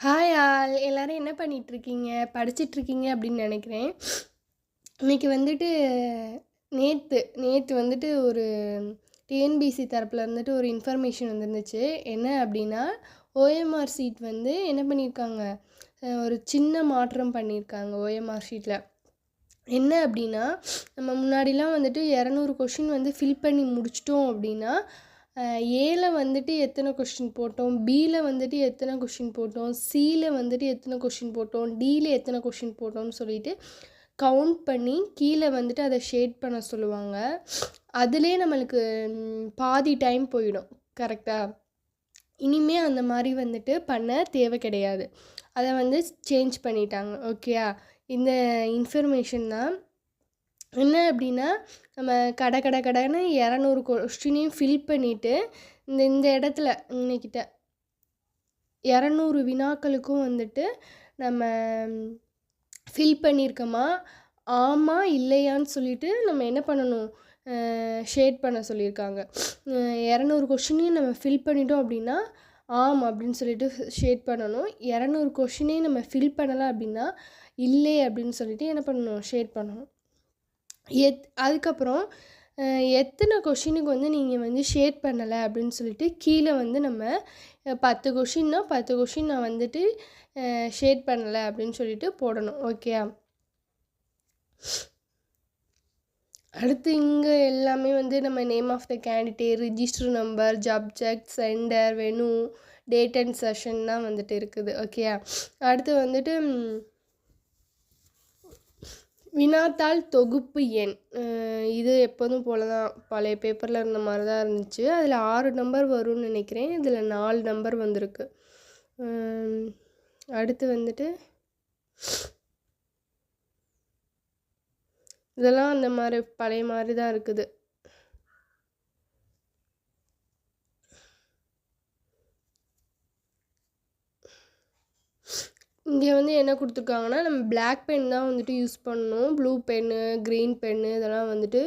Hi all. எல்லோரும் என்ன பண்ணிகிட்ருக்கீங்க படிச்சிட்ருக்கீங்க அப்படின்னு நினைக்கிறேன். இன்றைக்கி வந்துட்டு நேற்று நேற்று வந்துட்டு ஒரு டிஎன்பிசி தரப்பில் இருந்துட்டு ஒரு இன்ஃபர்மேஷன் வந்துருந்துச்சு. என்ன அப்படின்னா ஓஎம்ஆர் சீட் வந்து என்ன பண்ணியிருக்காங்க ஒரு சின்ன மாற்றம் பண்ணியிருக்காங்க ஓஎம்ஆர் ஷீட்டில் என்ன அப்படின்னா நம்ம முன்னாடிலாம் வந்துட்டு இரநூறு கொஷின் வந்து ஃபில் பண்ணி முடிச்சிட்டோம் அப்படின்னா ஏல வந்துட்டு எத்தனை கொஷின் போட்டோம்? பியில் வந்துட்டு எத்தனை கொஷின் போட்டோம்? சியில் வந்துட்டு எத்தனை கொஷின் போட்டோம்? டியில் எத்தனை கொஷின் போட்டோம்னு சொல்லிட்டு கவுண்ட் பண்ணி கீழே வந்துட்டு அதை ஷேட் பண்ண சொல்லுவாங்க. அதிலே நம்மளுக்கு பாதி டைம் போயிடும். கரெக்டாக இனிமே அந்த மாதிரி வந்துட்டு பண்ண தேவை கிடையாது. அதை வந்து சேஞ்ச் பண்ணிட்டாங்க. ஓகேயா இந்த இன்ஃபர்மேஷன் தான் என்ன அப்படின்னா நம்ம கடை கடை கடைன்னு இரநூறு கொஸ்டினையும் ஃபில் பண்ணிவிட்டு இந்த இந்த இடத்துல இன்னைக்கிட்ட இரநூறு வினாக்களுக்கும் வந்துட்டு நம்ம ஃபில் பண்ணியிருக்கோமா ஆமாம் இல்லையான்னு சொல்லிட்டு நம்ம என்ன பண்ணணும்? ஷேட் பண்ண சொல்லியிருக்காங்க இரநூறு கொஷினையும் நம்ம ஃபில் பண்ணிட்டோம் அப்படின்னா ஆம் அப்படின்னு சொல்லிட்டு ஷேட் பண்ணணும். இரநூறு கொஷினையும் நம்ம ஃபில் பண்ணலை அப்படின்னா இல்லை அப்படின்னு சொல்லிட்டு என்ன பண்ணணும்? ஷேட் பண்ணணும். எத் அதுக்கப்புறம் எத்தனை கொஷினுக்கு வந்து நீங்கள் வந்து ஷேட் பண்ணலை அப்படின்னு சொல்லிட்டு கீழே வந்து நம்ம பத்து கொஷின்னா பத்து கொஷின் நான் வந்துட்டு ஷேட் பண்ணலை அப்படின்னு சொல்லிட்டு போடணும். ஓகேயா அடுத்து இங்கே எல்லாமே வந்து நம்ம name of the candidate register number subject center venue date and session தான் வந்துட்டு இருக்குது. ஓகேயா அடுத்து வந்துட்டு வினாத்தாள் தொகுப்பு எண். இது எப்போதும் போல தான் பழைய பேப்பரில் இருந்த மாதிரி தான் இருந்துச்சு. அதில் ஆறு நம்பர் வரும்னு நினைக்கிறேன். இதில் நாலு நம்பர் வந்திருக்கு. அடுத்து வந்துட்டு இதெல்லாம் அந்த மாதிரி பழைய மாதிரி தான் இருக்குது. இங்கே வந்து என்ன கொடுத்துருக்காங்கன்னா நம்ம பிளாக் பென் தான் வந்துட்டு யூஸ் பண்ணணும். ப்ளூ பென்னு க்ரீன் பென்னு இதெல்லாம் வந்துட்டு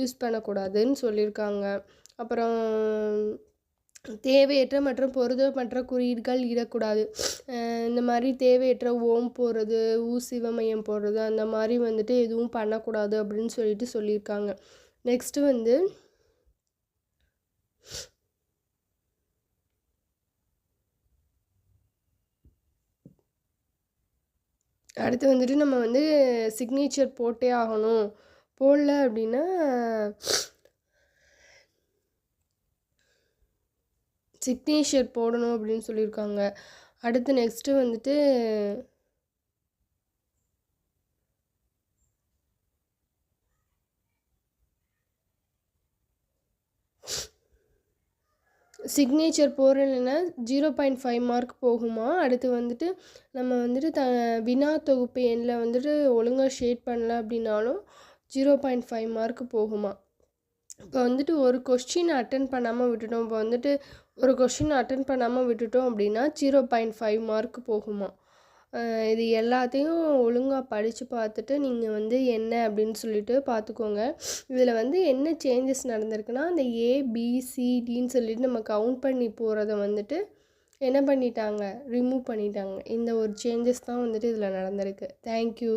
யூஸ் பண்ணக்கூடாதுன்னு சொல்லியிருக்காங்க. அப்புறம் தேவையற்ற மற்றும் பொருத்தமற்ற குறியீடுகள் இடக்கூடாது. இந்த மாதிரி தேவையற்ற ஓம் போடுறது ஊ சிவமயம் போடுறது அந்த மாதிரி வந்துட்டு எதுவும் பண்ணக்கூடாது அப்படின்னு சொல்லிட்டு சொல்லியிருக்காங்க. நெக்ஸ்ட்டு வந்து அடுத்து வந்துட்டு நம்ம வந்து சிக்னேச்சர் போட்டே ஆகணும். போடல அப்படின்னா சிக்னேச்சர் போடணும் அப்படின்னு சொல்லியிருக்காங்க. அடுத்து நெக்ஸ்ட்டு வந்துட்டு சிக்னேச்சர் போடுறேன்னா ஜீரோ பாயிண்ட் ஃபைவ் மார்க் போகுமா? அடுத்து வந்துட்டு நம்ம வந்துட்டு த வினா தொகுப்பு எண்ணில் வந்துட்டு ஒழுங்காக ஷேட் பண்ணல அப்படின்னாலும் ஜீரோ பாயிண்ட் ஃபைவ் மார்க் போகுமா? இப்போ வந்துட்டு ஒரு கொஸ்டின் அட்டன் பண்ணாமல் விட்டுட்டோம். இப்போ வந்துட்டு ஒரு கொஸ்டின் அட்டன் பண்ணாமல் விட்டுட்டோம் அப்படின்னா ஜீரோ பாயிண்ட் ஃபைவ் மார்க் போகுமா? இது எல்லாத்தையும் ஒழுங்காக படித்து பார்த்துட்டு நீங்கள் வந்து என்ன அப்படின்னு சொல்லிட்டு பார்த்துக்கோங்க. இதில் வந்து என்ன சேஞ்சஸ் நடந்திருக்குன்னா அந்த ஏபிசிடின்னு சொல்லிட்டு நம்ம கவுண்ட் பண்ணி போகிறத வந்துட்டு என்ன பண்ணிட்டாங்க? ரிமூவ் பண்ணிட்டாங்க. இந்த ஒரு சேஞ்சஸ் தான் வந்துட்டு இதில் நடந்திருக்கு. தேங்க்யூ